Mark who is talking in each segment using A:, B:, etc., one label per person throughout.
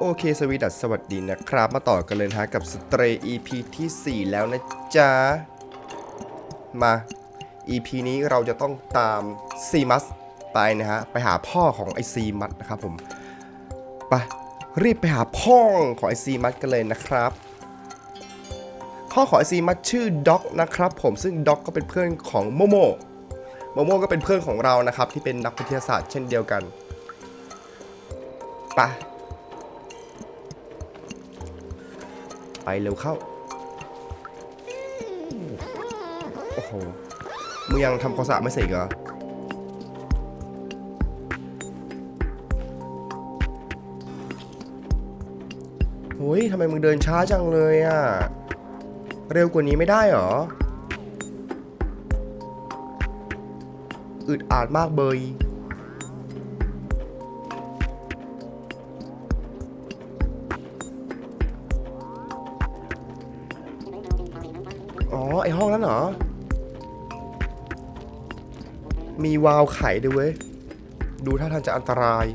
A: โอเคสวีดัสสวัสดีนะครับ มาต่อกันเลยนะฮะกับสเตร EP ทีสี่ 4 แล้วนะจ๊ะ มา EP นี้เราจะต้องตามซีมัสไปนะฮะ ไปหาพ่อของไอซีมัสนะครับผม ไป รีบไปหาพ่อของไอซีมัสกันเลยนะครับ พ่อของไอซีมัสชื่อด็อกนะครับผมซึ่งด็อกก็เป็นเพื่อนของโมโมโมโมก็เป็นเพื่อนของเรานะครับ ที่เป็นนักวิทยาศาสตร์เช่นเดียวกัน ไป ไปเร็วเข้า โอ้โห มึงยังทำความสะอาดไม่เสร็จเหรอ โอ้ยทำไมมึงเดินช้าจังเลยอะเร็วกว่านี้ไม่ได้เหรอ อึดอัดมากเบย ไอห้องนั้นเหรอ มีวาล์วไขด้วยเว้ย ดูท่าทางจะอันตราย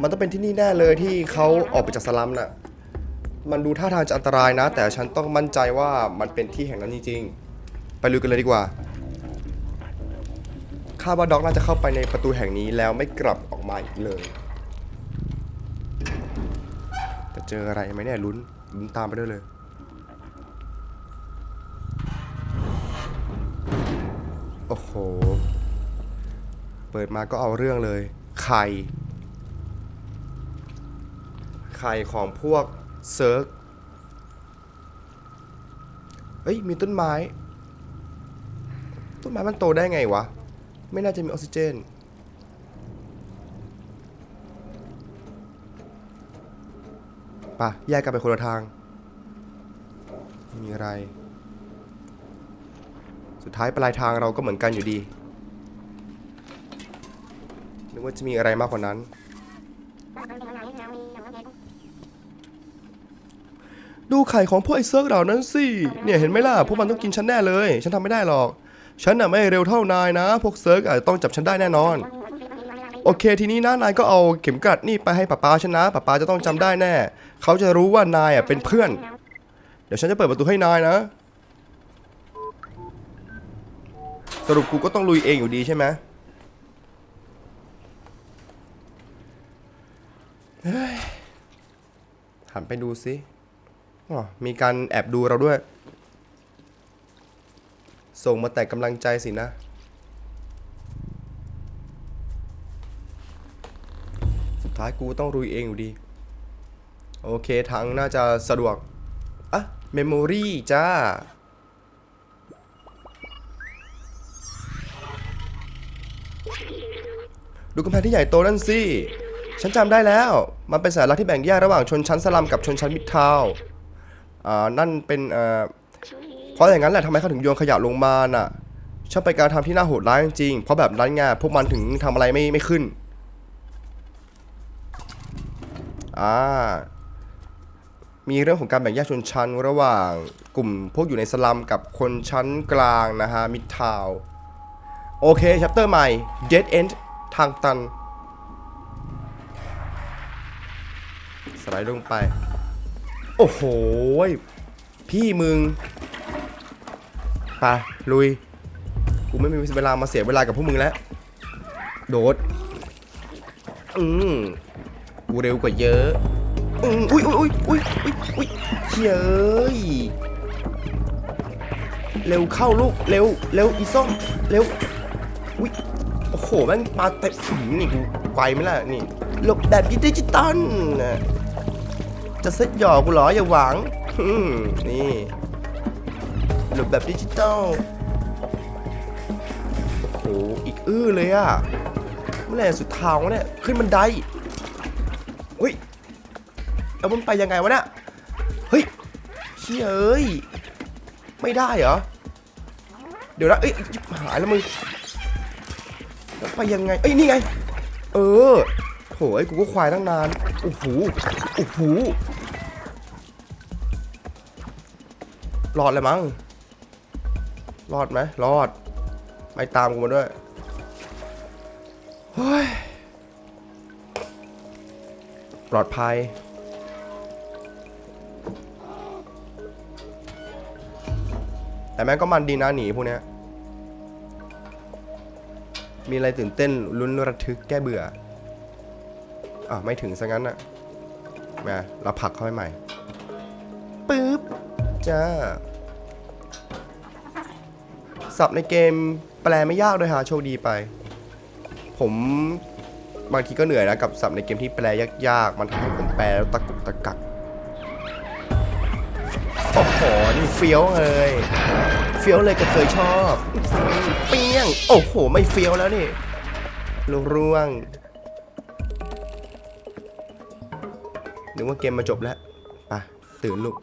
A: มันต้องเป็นที่นี่แน่เลยที่เขาออกไปจากสลัมน่ะ มันดูท่าทางจะอันตรายนะ แต่ฉันต้องมั่นใจว่ามันเป็นที่แห่งนั้นจริงๆ ไปลุยกันเลยดีกว่าคาดว่าด็อกน่าจะเข้าไปในประตูแห่งนี้แล้วไม่กลับออกมาอีกเลย เจออะไรไหมเนี่ยลุ้นลุ้นตามไปด้วยเลย โอ้โห เปิดมาก็เอาเรื่องเลย ไข่ ไข่ของพวกเซิร์กเอ้ย มีต้นไม้ ต้นไม้มันโตได้ไงวะ ไม่น่าจะมีออกซิเจน ปะแยกกันไปคนละทางม่มีอะไร สุดท้ายปลายทางเราก็เหมือนกันอยู่ดี นึกว่าจะมีอะไรมากกว่านั้น ดูไข่ของพวกไอ้เซิร์กเหล่านั้นสิ เนี่ยเห็นไหมล่ะ พวกมันต้องกินฉันแน่เลย ฉันทำไม่ได้หรอก ฉันน่ะไม่เร็วเท่านายนะ พวกเซิร์กอาจจะต้องจับฉันได้แน่นอน โอเค ทีนี้นะนายก็เอาเข็มกลัดนี่ไปให้ป้าป้าฉันนะป้าป้าจะต้องจำได้แน่ เขาจะรู้ว่านายอะเป็นเพื่อน เดี๋ยวฉันจะเปิดประตูให้นายนะ สรุปกูก็ต้องลุยเองอยู่ดีใช่ไหมหันไปดูสิมีการแอบดูเราด้วย ส่งมาแต่กำลังใจสินะ สุด ท้ายกูต้องลุยเองอยู่ดี โอเคทางน่าจะสะดวก อะ เมมโมรี่จ้า ดูกำแพงที่ใหญ่โตนั่นสิ ฉันจำได้แล้ว มันเป็นสัญลักษณ์ที่แบ่งแยกระหว่างชนชั้นสลัมกับชนชั้นมิดทาวอ่า นั่นเป็นเอ่อเพราะอย่างนั้นแหละทำไมเขาถึงโยนขยะลงมาน่ะช่างเป็นการทำที่น่าโหดร้ายจริงๆ เพราะแบบนั้นไงพวกมันถึงทำอะไรไม่ไม่ขึ้น อ่ามีเรื่องของการแบ่งแยกชนชั้น ระหว่างกลุ่มพวกอยู่ในสลัมกับคนชั้นกลางนะฮะมิดทาวโอเคชัปเตอร์ใหม่ Dead End ทางตัน สไลด์ลงไป โอ้โห พี่มึงไปลุย กูไม่มีเวลามาเสียเวลากับพวกมึงแล้ว โดด อืม กูเร็วกว่าเยอะอุ้ยอุ้ยอุ้ยอุ้ยอุ้ยอุ้ยเฮ้ยเร็วเข้าลูก เร็ว เร็ว อีส้ม เร็ว อุ้ย โอ้โหแม่งปาเตะอื้อหือนี่กูไวไหมล่ะ นี่หลบแบบดิจิตอลจะเซ็ตหยอกกูเหรอ อย่าหวัง นี่หลบแบบดิจิตอล โอ้โห อีกอื้อเลยอะเมื่อไหร่สุดทางวะเนี่ย ขึ้นบันได แล้วมันไปยังไงวะเนี่ยเฮ้ยเฮ้ยเอ้ยไม่ได้เหรอเดี๋ยวนะเอ้ยหายแล้วมึงแล้วไปยังไงเอ้ยนี่ไง เออโถไอ้กูก็ควายตั้งนานโอ้โหโอ้โหรอดเลยมั้งรอดไหมรอด ไม่ตามกูมาด้วยเฮ้ยปลอดภัย แต่แม่งก็มันดีนะหนีพวกเนี้ย มีอะไรตื่นเต้นลุ้นระทึกแก้เบื่อ อะไม่ถึงซะงั้นอะมาเราผลักเข้าไปใหม่ปึ๊บจ้าสับในเกมแปลไม่ยากด้วยฮะโชคดีไป ผมบางทีก็เหนื่อยนะกับสับในเกมที่แปลยากๆ มันทำให้ผมแปลแล้วตะกุกตะกัก เฟี้ยวเลยเฟี้ยวเลยก็เคยชอบเปี้ยงโอ้โห ไม่เฟี้ยวแล้วนี่ลงร่วงนึกว่าเกมมาจบแล้วไปตื่นลูก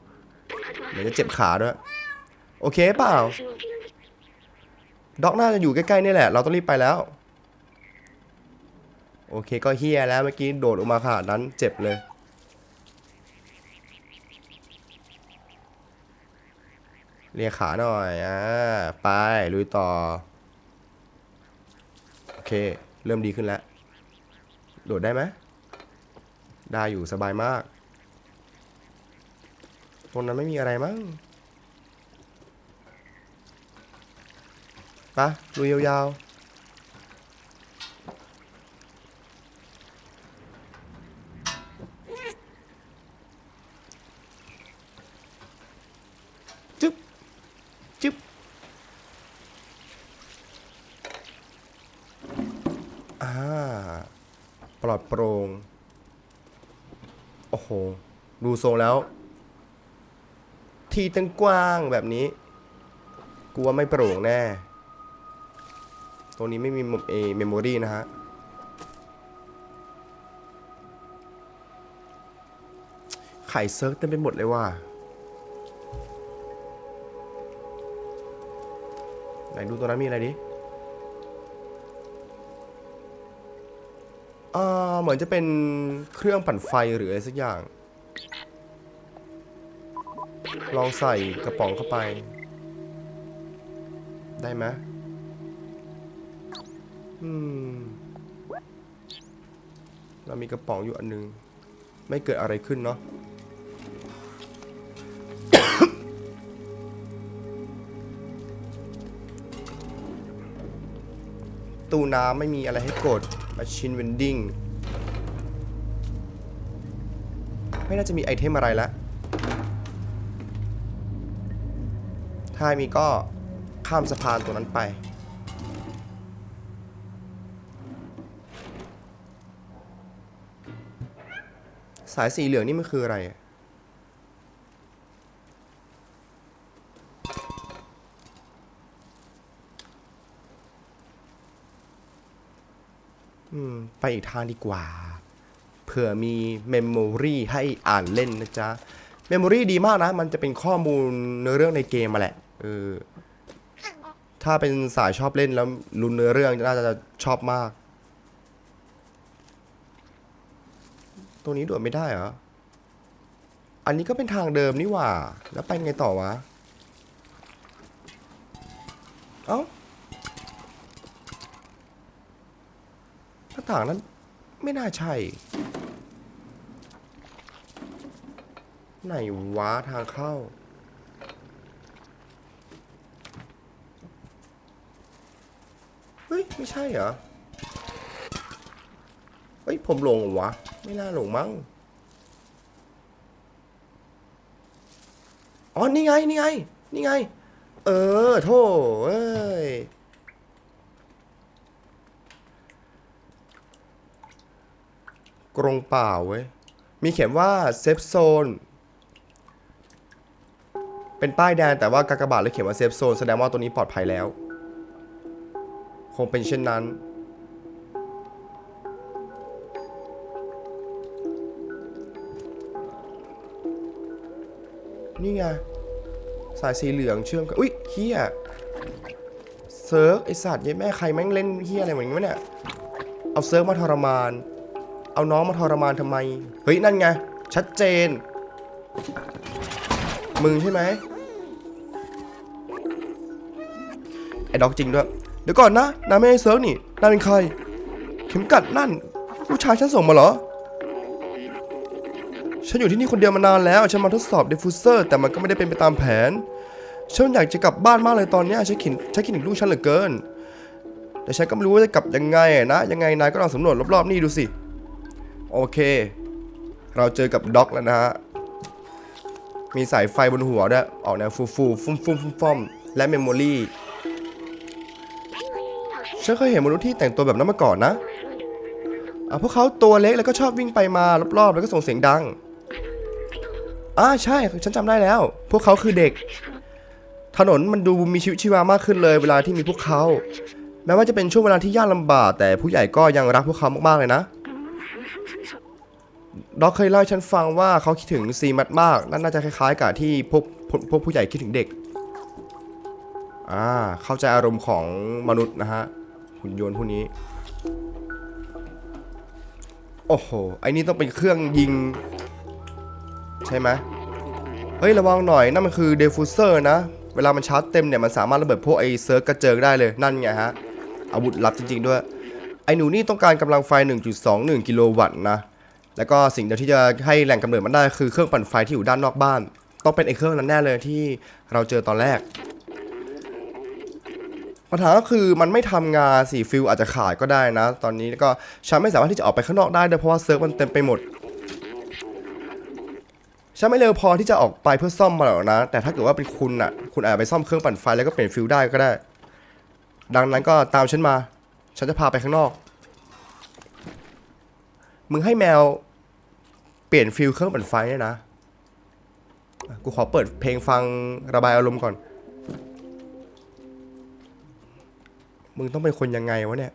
A: เดี๋ยวจะเจ็บขาด้วย โอเคเปล่า ด็อกน่าจะอยู่ใกล้ๆนี่แหละ เราต้องรีบไปแล้ว โอเคก็เฮียแล้วเมื่อกี้โดดออกมาขนาดนั้นเจ็บเลย เรียขาหน่อย อ่า ไปลุยต่อ โอเค เริ่มดีขึ้นแล้ว โดดได้ไหมได้อยู่สบายมาก ตรงนั้นไม่มีอะไรมั้งไปะลุยยาวๆ จึ๊บ จึ๊บ อ่า ปลอดโปร่ง โอ้โห ดู ทรงแล้ว ที่ตั้งกว้างแบบนี้กูว่าไม่โปร่งแน่ ตรงนี้ไม่มีเอเมมโมรีนะฮะ ไข่เซิร์ฟเต็มไปหมดเลยว่ะไหนดูตัวนั้นมีอะไรดิอ่าเหมือนจะเป็นเครื่องปั่นไฟหรืออะไรสักอย่าง ลองใส่กระป๋องเข้าไป ได้ไหมอืม เรามีกระป๋องอยู่อันนึง ไม่เกิดอะไรขึ้นเนาะตู้น้ำไม่มีอะไรให้กด Machine Vending ไม่น่าจะมีไอเทมอะไรแล้ว ถ้ามีก็ข้ามสะพานตัวนั้นไป สายสีเหลืองนี่มันคืออะไรอะอืม ไปอีกทางดีกว่า เผื่อมีเมมโมรีให้อ่านเล่นนะจ๊ะ เมมโมรีดีมากนะ มันจะเป็นข้อมูลเนื้อเรื่องในเกมมาแหละ เออถ้าเป็นสายชอบเล่นแล้วรุนเนื้อเรื่องน่าจะชอบมาก ตัวนี้โดดไม่ได้เหรอ อันนี้ก็เป็นทางเดิมนี่หว่า แล้วไปไงต่อวะ เอ้าหน้าต่างนั้นไม่น่าใช่ ไหนวะทางเข้า เฮ้ย ไม่ใช่เหรอ เฮ้ย ผมหลงวะ ไม่น่าหลงมั้ง อ๋อ นี่ไง นี่ไง นี่ไง เออ โธ่เอ้ย กรงเปล่าเว้ย มีเขียนว่าเซฟโซน เป็นป้ายแดงแต่ว่ากากบาทเลยเขียนว่าเซฟโซนแสดงว่าตัวนี้ปลอดภัยแล้ว คงเป็นเช่นนั้น นี่ไง สายสีเหลืองเชื่อมกัน อุ้ยเฮียเซิร์ฟไอสัตว์ยัยแม่ใครแม่งเล่นเฮียอะไรเหมือนกันเนี่ย เอาเซิร์ฟมาทรมาน เอาน้องมาทรมานทำไม เฮ้ย นั่นไง ชัดเจน มึงใช่ไหมไอ้ด็อกจริงด้วย ดี๋ยวก่อนนะนายไม่ใช่เซิร์ฟนี่นายเป็นใคร เข็มกัดนั่น ผู้ชายฉันส่งมาเหรอ ฉันอยู่ที่นี่คนเดียวมานานแล้วฉันมาทดสอบเดฟูเซอร์แต่มันก็ไม่ได้เป็นไปตามแผน ฉันอยากจะกลับบ้านมากเลยตอนนี้ฉันคิดฉันคิดถึงลูกฉันเหลือเกิน แต่ฉันก็ไม่รู้ว่าจะกลับยังไงนะ ยังไงนายก็ลองสำรวจรอบๆนี่ดูสิ โอเค เราเจอกับด็อกแล้วนะฮะ มีสายไฟบนหัวด้วยออกแนวฟูฟูฟุ้มฟุ้มฟุ้มฟอมและเมมโมรี่ ฉันเคยเห็นมนุษย์ที่แต่งตัวแบบนั้นมาก่อนนะอะพวกเขาตัวเล็กแล้วก็ชอบวิ่งไปมารอบๆ แล้วก็ส่งเสียงดังอ่าใช่ ฉันจำได้แล้ว พวกเขาคือเด็ก ถนนมันดูมีชีวิตชีวามากขึ้นเลย เวลาที่มีพวกเขา แม้ว่าจะเป็นช่วงเวลาที่ยากลำบาก แต่ผู้ใหญ่ก็ยังรักพวกเขามากๆเลยนะด็อกเคยเล่าให้ฉันฟังว่าเขาคิดถึงซีมัดมากนั่นน่าจะคล้ายๆกับที่พวกพวกพวกผู้ใหญ่คิดถึงเด็ก อ่า เข้าใจอารมณ์ของมนุษย์นะฮะ หุ่นยนต์พวกนี้ โอ้โห ไอ้นี่ต้องเป็นเครื่องยิง ใช่ไหมเฮ้ย ระวังหน่อย นั่นมันคือเดฟูเซอร์นะ เวลามันชาร์จเต็มเนี่ย มันสามารถระเบิดพวกไอ้เซิร์ฟกระเจิงได้เลย นั่นไงฮะ อาวุธลับจริง ๆ ด้วย ไอ้หนูนี่ต้องการกำลังไฟ 1.21 กิโลวัตต์นะ แล้วก็สิ่งเดียวที่จะให้แหล่งกำเนิดมันได้คือเครื่องปั่นไฟที่อยู่ด้านนอกบ้าน ต้องเป็นไอ้เครื่องนั้นแน่เลยที่เราเจอตอนแรก ปัญหาก็คือมันไม่ทำงานสิฟิลอาจจะขาดก็ได้นะ ตอนนี้ก็ฉันไม่สามารถที่จะออกไปข้างนอกได้ด้วยเพราะว่าเซิร์ฟมันเต็มไปหมดฉันไม่เร็วพอที่จะออกไปเพื่อซ่อมมาหรอกนะ แต่ถ้าเกิดว่าเป็นคุณอะ คุณอาจไปซ่อมเครื่องปั่นไฟแล้วก็เปลี่ยนฟิลได้ก็ได้ ดังนั้นก็ตามฉันมา ฉันจะพาไปข้างนอก มึงให้แมวเปลี่ยนฟิลเครื่องปั่นไฟเนี่ยนะ กูขอเปิดเพลงฟังระบายอารมณ์ก่อน มึงต้องเป็นคนยังไงวะเนี่ย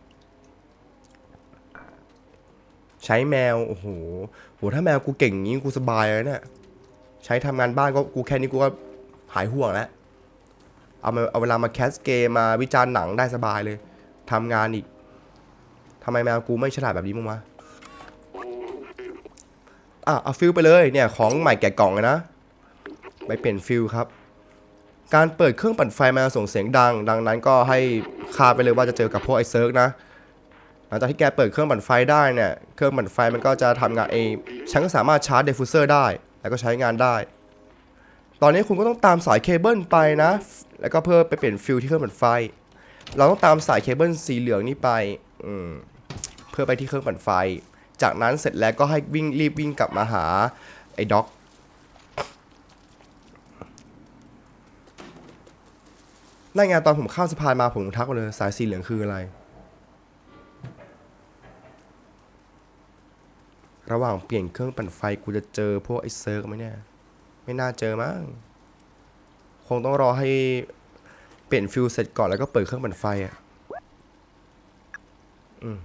A: ใช้แมว โอ้โหโหถ้าแมวกูเก่งอย่างนี้กูสบายเลยเนี่ย ใช้ทำงานบ้านก็กูแค่นี้กูก็หายห่วงแล้ว เอามาเอาเวลามาแคสเกมมาวิจารณ์หนังได้สบายเลยทำงานอีกทำไมแมวกูไม่ฉลาดแบบนี้มึงวะอะเอาฟิลไปเลยเนี่ยของใหม่แกะกล่องเลยนะ ไปเปลี่ยนฟิลครับ การเปิดเครื่องปั่นไฟมาส่งเสียงดัง ดังนั้นก็ให้คาดไปเลยว่าจะเจอกับพวกไอ้เซิร์กนะ หลังจากที่แกเปิดเครื่องปั่นไฟได้เนี่ย เครื่องปั่นไฟมันก็จะทำงานเอง ฉันก็สามารถชาร์จเดฟูเซอร์ได้ แล้วก็ใช้งานได้ ตอนนี้คุณก็ต้องตามสายเคเบิลไปนะ แล้วก็เพื่อไปเปลี่ยนฟิลที่เครื่องปั่นไฟ เราต้องตามสายเคเบิลสีเหลืองนี่ไป อืม เพื่อไปที่เครื่องปั่นไฟ จากนั้นเสร็จแล้วก็ให้วิ่งรีบวิ่งกลับมาหาไอ้ด็อก นั่นไงตอนผมข้ามสะพานมาผมทักมาเลยสายสีเหลืองคืออะไร ระหว่างเปลี่ยนเครื่องปั่นไฟกูจะเจอพวกไอ้เซิร์กไหมเนี่ย ไม่น่าเจอมั้งคงต้องรอให้เปลี่ยนฟิลเสร็จก่อนแล้วก็เปิดเครื่องปั่นไฟอะอืม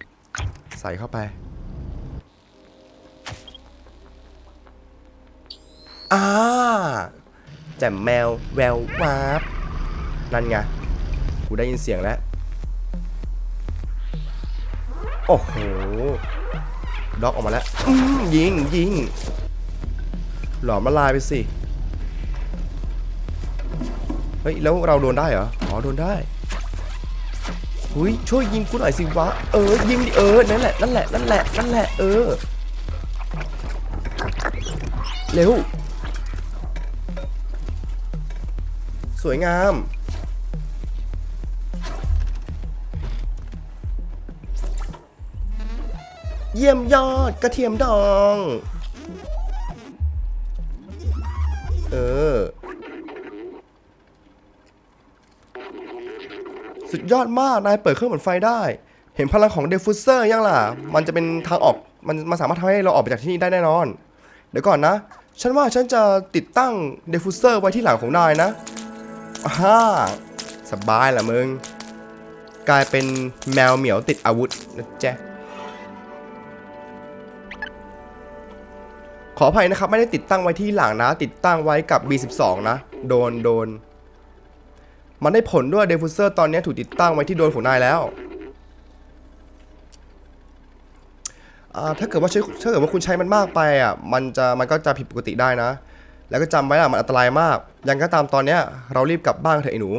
A: ใส่เข้าไป อ่าแจ่มแมวแวววาบ นั่นไง กูได้ยินเสียงแล้ว โอ้โห ด็อกออกมาแล้วยิงยิง หลอมละลายไปสิ เฮ้ย แล้วเราโดนได้เหรอ อ๋อ โดนได้หุยช่วยยิงกูหน่อยสิวะ เออ ยิงดิ เออ นั่นแหละ นั่นแหละ นั่นแหละ นั่นแหละ เออ เร็ว สวยงาม เยี่ยมยอดกระเทียมดอง เออ สุดยอดมาก นายเปิดเครื่องปั่นไฟได้ เห็นพลังของเดฟูเซอร์ยังล่ะ มันจะเป็นทางออก มันมันสามารถทำให้เราออกไปจากที่นี่ได้แน่นอน เดี๋ยวก่อนนะ ฉันว่าฉันจะติดตั้งเดฟูเซอร์ไว้ที่หลังของนายนะฮ่าสบายละมึง กลายเป็นแมวเหมียวติดอาวุธนะแจ๊ะ ขออภัยนะครับไม่ได้ติดตั้งไว้ที่หลังนะ ติดตั้งไว้กับ B12 นะ โดนโดน มันได้ผลด้วยเดฟูเซอร์ตอนนี้ถูกติดตั้งไว้ที่โดนของนายแล้วถ้าเกิดว่าใช้ถ้าเกิดว่าคุณใช้มันมากไปอะมันจะมันก็จะผิดปกติได้นะ แล้วก็จำไว้ล่ะมันอันตรายมาก ยังก็ตามตอนเนี้ยเรารีบกลับบ้านเถอะไอ้หนู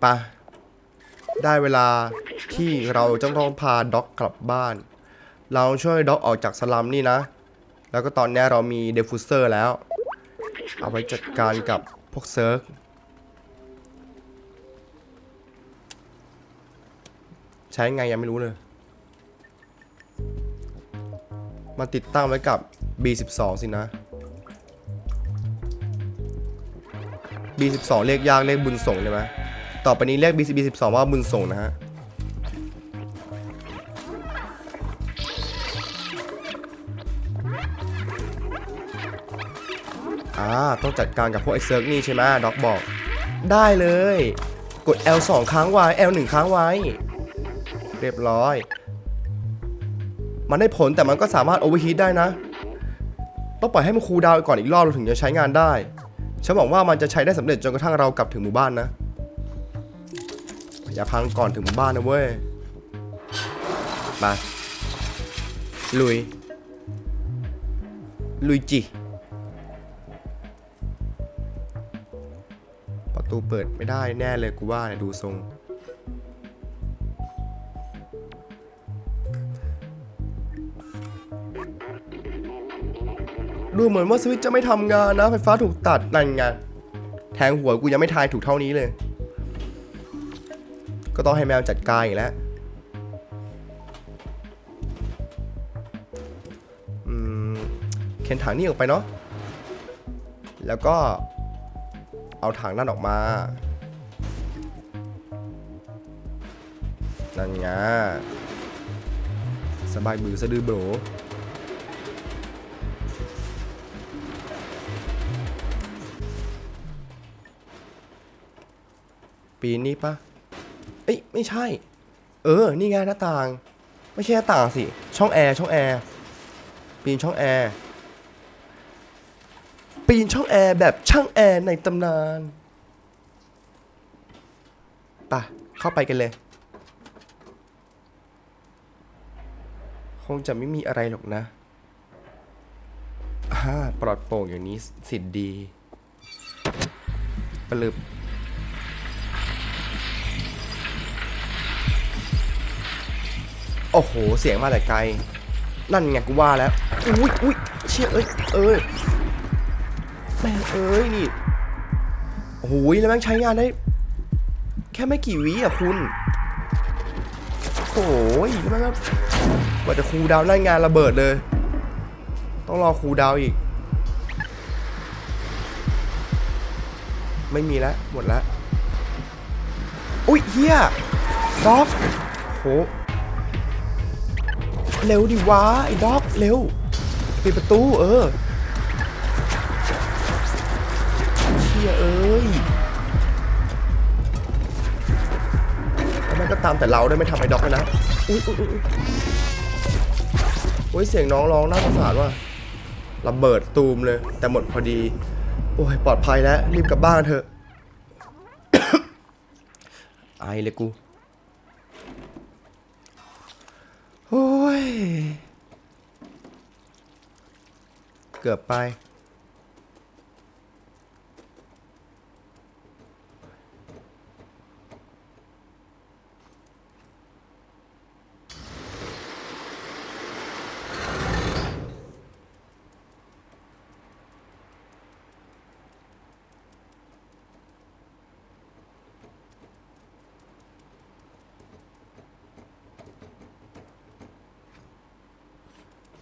A: ไปได้เวลาที่เราจะต้องพาด็อกกลับบ้าน เราช่วยด็อกออกจากสลัมนี่นะ แล้วก็ตอนนี้เรามีเดฟูเซอร์แล้ว เอาไว้จัดการกับพวกเซิร์ฟใช้ไงยังไม่รู้เลย มาติดตั้งไว้กับ B12 สินะ B12 เรียกยากเรียกบุญส่งใช่ไหมต่อไปนี้เรียก B12 ว่าบุญส่งนะฮะ อ่าต้องจัดการกับพวกไอ้เซิร์กนี่ใช่ไหมด็อกบอก ได้เลย กด L 2ค้างไว้ L 1ค้างไว้ เรียบร้อย มันได้ผลแต่มันก็สามารถโอเวอร์ฮีทได้นะ ต้องปล่อยให้มันคูลดาวน์ก่อนอีกรอบเราถึงจะใช้งานได้ฉันหวังว่ามันจะใช้ได้สำเร็จจนกระทั่งเรากลับถึงหมู่บ้านนะอย่าพังก่อนถึงหมู่บ้านนะเว้ยมาลุย ลุยจิ ตูเปิดไม่ได้แน่เลยกูว่าเนี่ยดูทรง ดูเหมือนว่าสวิตจะไม่ทำงานนะ ไฟฟ้าถูกตัดนั่นไงแทงหัวกูยังไม่ทายถูกเท่านี้เลย ก็ต้องให้แมวจัดการอีกแล้วอืมเข็นถังนี่ออกไปเนาะแล้วก็ เอาถังนั่นออกมา นั่นไงสบายบือสะดือโบรปีนี้ปะเอ้ยไม่ใช่ เออ นี่ไงหน้าต่าง ไม่ใช่หน้าต่างสิ ช่องแอร์ ช่องแอร์ ปีนช่องแอร์ ปีนช่องแอร์แบบช่างแอร์ในตำนานปะเข้าไปกันเลย คงจะไม่มีอะไรหรอกนะอ่าปลอดโปร่งอย่างนี้สิทธิ์ดีปลึบโอ้โห เสียงมาแต่ไกล นั่นไงกูว่าแล้ว อุ้ยอุ้ยเชี่ยเอ้ย เอ้ย แม่งเอ้ยนี่โอ้โหแล้วแม่งใช้งานได้ แค่ไม่กี่วิอะคุณโอ้ยแล้วแม่งก็กว่าจะคูดาวน์ไล่งานระเบิดเลย ต้องรอคูดาวอีก ไม่มีแล้วหมดแล้วอุ้ยเฮียด็อกโหเร็วดิวะไอ้ด็อกเร็วปิดประตูเออ ก็ตามแต่เราได้ไม่ทำไอ้ด็อกเลยนะอุ้ยอุ้ยอุ้ยเสียงน้องร้องน่าสงสารว่ะระเบิดตูมเลย แต่หมดพอดี โอ้ยปลอดภัยแล้วรีบกลับบ้านเถอะไอเลยกูโอ้ย เกือบไป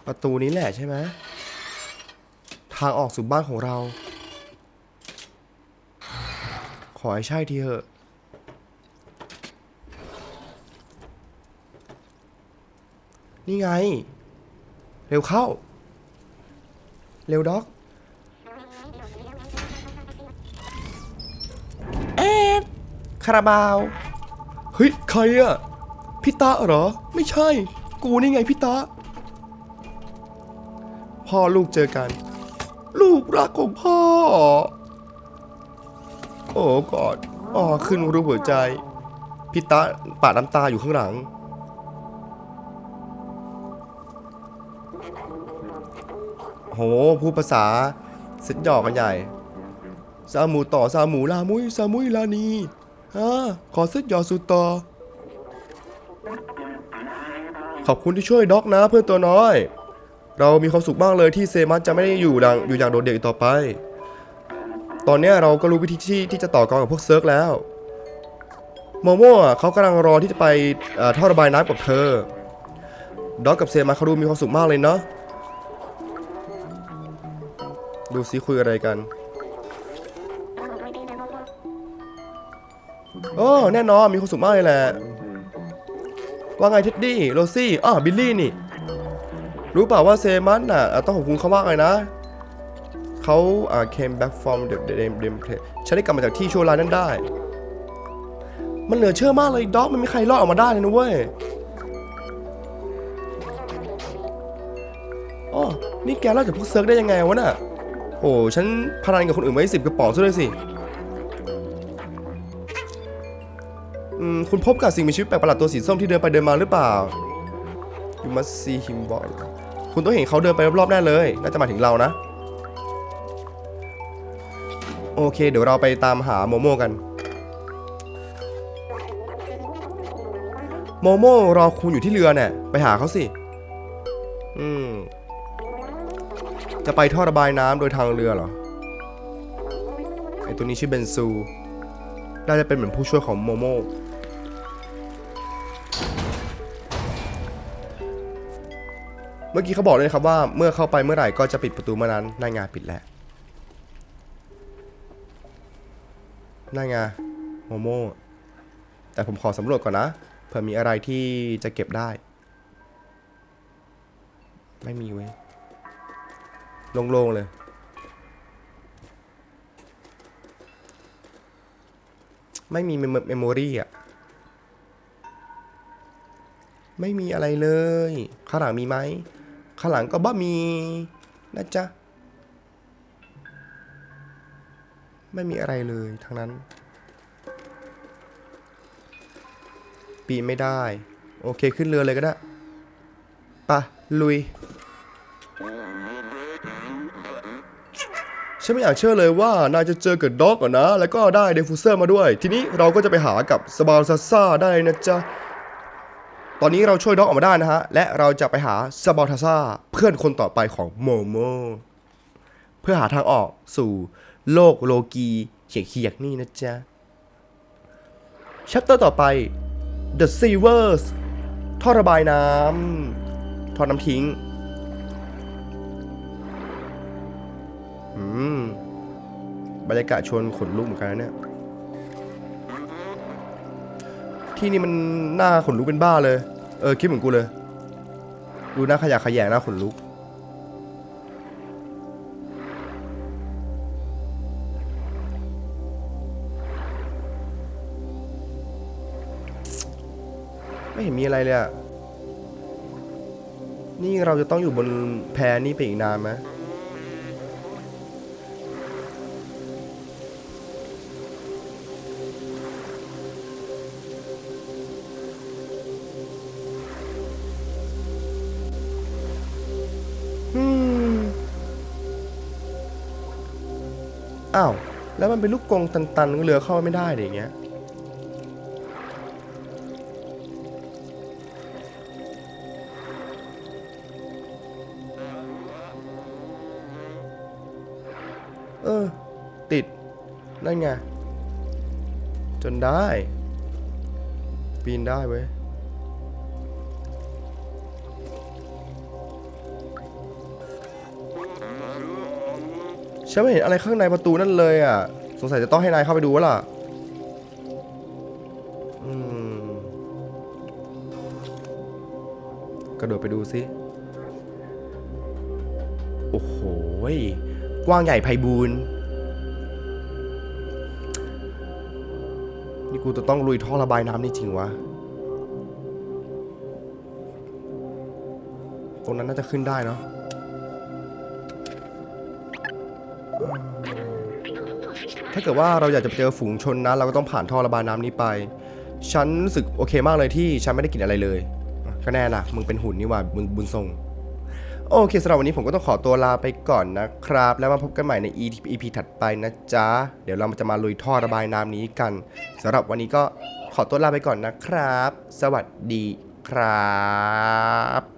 A: ประตูนี้แหละใช่ไหมทางออกสู่บ้านของเรา ขอให้ใช่ทีเถอะ นี่ไง เร็วเข้า เร็วด็อก เอ็ดคาราบาว เฮ้ย ใครอะพี่ตาเหรอ ไม่ใช่ กูนี่ไงพี่ตา พ่อลูกเจอกัน ลูกรักของพ่อ โอ้กอดอ๋อขึ้นรูปหัวใจพี่ตาปาดน้ำตาอยู่ข้างหลัง โหพูดภาษาเซ็ตหยอกกันใหญ่ซาหมูต่อซาหมูลามุยซามุยลานีฮะขอเซ็ตหยอกสุดต่อขอบคุณที่ช่วยด็อกนะเพื่อนตัวน้อย เรามีความสุขมากเลยที่เซมัสจะไม่ได้อยู่ดังอยู่อย่างโดดเดี่ยวอีกต่อไป ตอนนี้เราก็รู้วิธีที่ที่จะต่อกรกับพวกเซิร์กแล้วโมโม่เขากำลังรอที่จะไปเท่อระบายน้ำกับเธอด็อกกับเซมัสเขาดูมีความสุขมากเลยเนาะดูซิคุยอะไรกันโอ้แน่นอนมีความสุขมากเลยแหละว่าไงเท็ดดี้โรซี่อ้าวบิลลี่นี่ รู้เปล่าว่าเซมันน่ะอะต้องขอบคุณเขามากเลยนะเขาอ่า came back from the the the place ฉันได้กลับมาจากที่ชั่วร้ายนั้นได้ มันเหลือเชื่อมากเลยด็อกมันมีใครรอดออกมาได้เลยนะเว้ยอ๋อนี่แกรอดจากพวกเซิร์กได้ยังไงวะน่ะ โอ้ฉันพนันกับคนอื่นไว้สิบกระป๋องซะด้วยสิคุณพบกับสิ่งมีชีวิตแปลกประหลาดตัวสีส้มที่เดินไปเดินมาหรือเปล่า You must see him boy คุณต้องเห็นเขาเดินไปรอบๆแน่เลย น่าจะมาถึงเรานะ โอเค เดี๋ยวเราไปตามหาโมโม่กัน โมโม่รอคุณอยู่ที่เรือเนี่ยไปหาเขาสิ อืม จะไปท่อระบายน้ำโดยทางเรือเหรอ ไอตัวนี้ชื่อเบนซู น่าจะเป็นเหมือนผู้ช่วยของโมโม่ มื่อกี้เขาบอกเลยครับว่าเมื่อเข้าไปเมื่อไหร่ก็จะปิดประตูเมื่อนั้นนายงานปิดแล้วนายงานโมโมแต่ผมขอสำรวจก่อนนะเผื่อมีอะไรที่จะเก็บได้ ไม่มีเว้ยโล่งๆเลย ไม่มีเมมโมรี่อะไม่มีอะไรเลย ข้างหลังมีไหม ข้างหลังก็บ่มีนะจ๊ะ ไม่มีอะไรเลยทั้งนั้น ปีไม่ได้ โอเคขึ้นเรือเลยก็ได้ปะลุย ฉันไม่อยากเชื่อเลยว่านายจะเจอกับด็อกอะนะ แล้วก็ได้เดฟูเซอร์มาด้วย ทีนี้เราก็จะไปหากับสบาลซาซ่าได้นะจ๊ะ ตอนนี้เราช่วยด็อกออกมาได้นะฮะ และเราจะไปหาสบาลทาซ่าเพื่อนคนต่อไปของโมโม เพื่อหาทางออกสู่โลกโลกีเขียกเขียกๆนี่นะจ๊ะชัปเตอร์ต่อไป The Sewers ท่อระบายน้ำท่อน้ำทิ้ง อืม บรรยากาศชวนขนลุกเหมือนกันนะเนี่ย ที่นี่มันหน้าขนลุกเป็นบ้าเลย เออคิดเหมือนกูเลย ดูหน้าขยะขยงหน้าขนลุก ไม่เห็นมีอะไรเลยอะนี่เราจะต้องอยู่บนแพนี่ไปอีกนานไหม อ้าว แล้วมันเป็นลูกกรงตันๆเรือเข้าไม่ได้เดยอย่างเงี้ย เออ ติด นั่นไง จนได้ ปีนได้เว้ย ฉันไม่เห็นอะไรข้างในประตูนั่นเลยอะ สงสัยจะต้องให้นายเข้าไปดูวะล่ะ อืม กระโดดไปดูสิ โอ้โหยกว้างใหญ่ไพบูรณ์นี่กูจะต้องลุยท่อระบายน้ำนี่จริงวะ ตรงนั้นน่าจะขึ้นได้เนาะ ถ้าเกิดว่าเราอยากจะไปเจอฝูงชนนะ เราก็ต้องผ่านท่อระบายน้ำนี้ไป ฉันรู้สึกโอเคมากเลยที่ฉันไม่ได้กินอะไรเลย ก็แน่ล่ะ มึงเป็นหุ่นนี่หว่ามึงบุญทรง โอเคสำหรับวันนี้ผมก็ต้องขอตัวลาไปก่อนนะครับ แล้วมาพบกันใหม่ใน EP ถัดไปนะจ๊ะ เดี๋ยวเราจะมาลุยท่อระบายน้ำนี้กันสำหรับวันนี้ก็ขอตัวลาไปก่อนนะครับ สวัสดีครับ